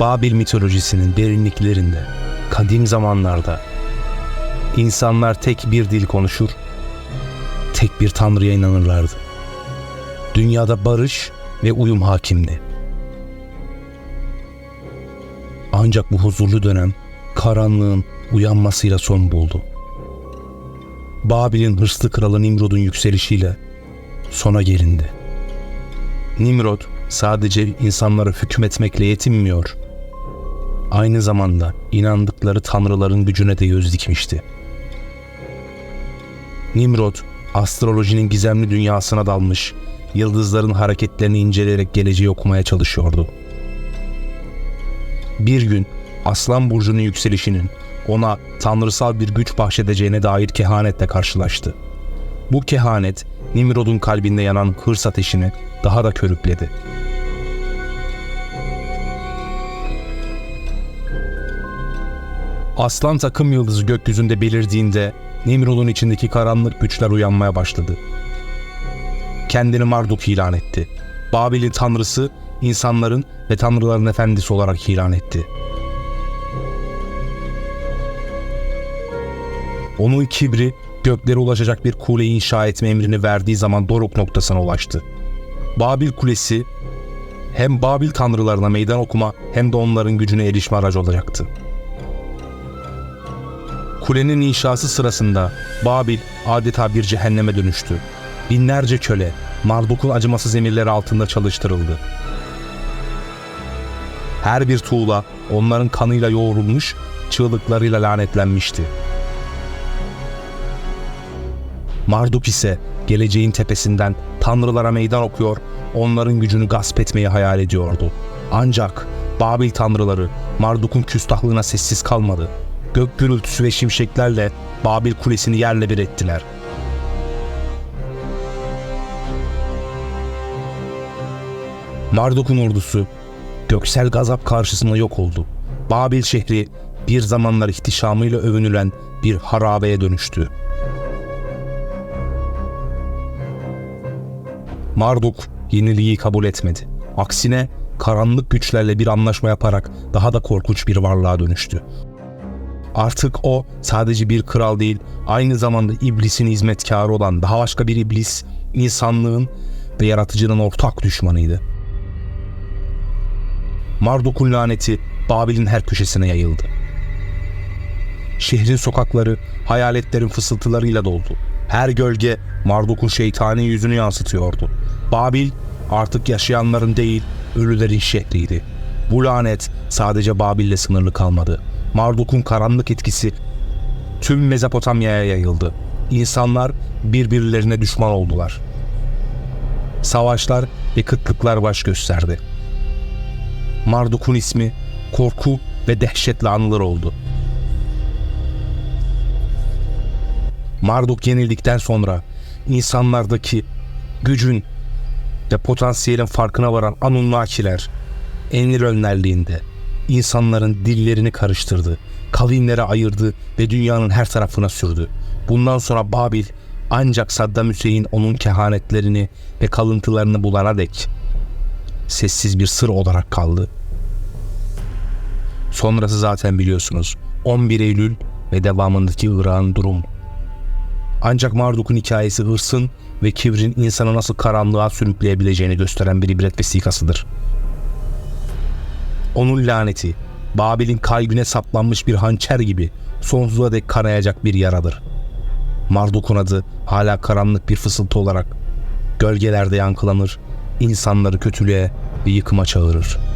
Babil mitolojisinin derinliklerinde, kadim zamanlarda insanlar tek bir dil konuşur, tek bir tanrıya inanırlardı. Dünyada barış ve uyum hakimdi. Ancak bu huzurlu dönem karanlığın uyanmasıyla son buldu. Babil'in hırslı kralı Nimrod'un yükselişiyle sona gelindi. Nimrod sadece insanlara hükmetmekle yetinmiyor. Aynı zamanda inandıkları tanrıların gücüne de göz dikmişti. Nimrod astrolojinin gizemli dünyasına dalmış, yıldızların hareketlerini inceleyerek geleceği okumaya çalışıyordu. Bir gün Aslan Burcu'nun yükselişinin ona tanrısal bir güç bahşedeceğine dair kehanetle karşılaştı. Bu kehanet Nimrod'un kalbinde yanan hırs ateşini daha da körükledi. Aslan takım yıldızı gökyüzünde belirdiğinde Nimrod'un içindeki karanlık güçler uyanmaya başladı. Kendini Marduk ilan etti. Babil'in tanrısı insanların ve tanrıların efendisi olarak ilan etti. Onun kibri göklere ulaşacak bir kule inşa etme emrini verdiği zaman doruk noktasına ulaştı. Babil Kulesi hem Babil tanrılarına meydan okuma hem de onların gücüne erişme aracı olacaktı. Kulenin inşası sırasında Babil adeta bir cehenneme dönüştü. Binlerce köle Marduk'un acımasız emirleri altında çalıştırıldı. Her bir tuğla onların kanıyla yoğrulmuş, çığlıklarıyla lanetlenmişti. Marduk ise geleceğin tepesinden tanrılara meydan okuyor, onların gücünü gasp etmeyi hayal ediyordu. Ancak Babil tanrıları Marduk'un küstahlığına sessiz kalmadı. Gök gürültüsü ve şimşeklerle Babil kulesini yerle bir ettiler. Marduk'un ordusu göksel gazap karşısında yok oldu. Babil şehri bir zamanlar ihtişamıyla övünülen bir harabeye dönüştü. Marduk yeniliği kabul etmedi. Aksine karanlık güçlerle bir anlaşma yaparak daha da korkunç bir varlığa dönüştü. Artık o sadece bir kral değil, aynı zamanda iblisin hizmetkarı olan daha başka bir iblis, insanlığın ve yaratıcının ortak düşmanıydı. Marduk'un laneti Babil'in her köşesine yayıldı. Şehrin sokakları hayaletlerin fısıltılarıyla doldu. Her gölge Marduk'un şeytani yüzünü yansıtıyordu. Babil artık yaşayanların değil, ölülerin şehriydi. Bu lanet sadece Babil'le sınırlı kalmadı. Marduk'un karanlık etkisi tüm Mezopotamya'ya yayıldı. İnsanlar birbirlerine düşman oldular. Savaşlar ve kıtlıklar baş gösterdi. Marduk'un ismi korku ve dehşetle anılır oldu. Marduk yenildikten sonra insanlardaki gücün ve potansiyelin farkına varan Anunnakiler Enlil önderliğinde insanların dillerini karıştırdı, kavimlere ayırdı ve dünyanın her tarafına sürdü. Bundan sonra Babil ancak Saddam Hüseyin onun kehanetlerini ve kalıntılarını bulana dek sessiz bir sır olarak kaldı. Sonrası zaten biliyorsunuz. 11 Eylül ve devamındaki Irak'ın durum. Ancak Marduk'un hikayesi hırsın ve kibrin insanı nasıl karanlığa sürükleyebileceğini gösteren bir ibret vesikasıdır. Onun laneti, Babil'in kalbine saplanmış bir hançer gibi sonsuza dek kanayacak bir yaradır. Marduk'un adı hala karanlık bir fısıltı olarak gölgelerde yankılanır, insanları kötülüğe ve yıkıma çağırır.''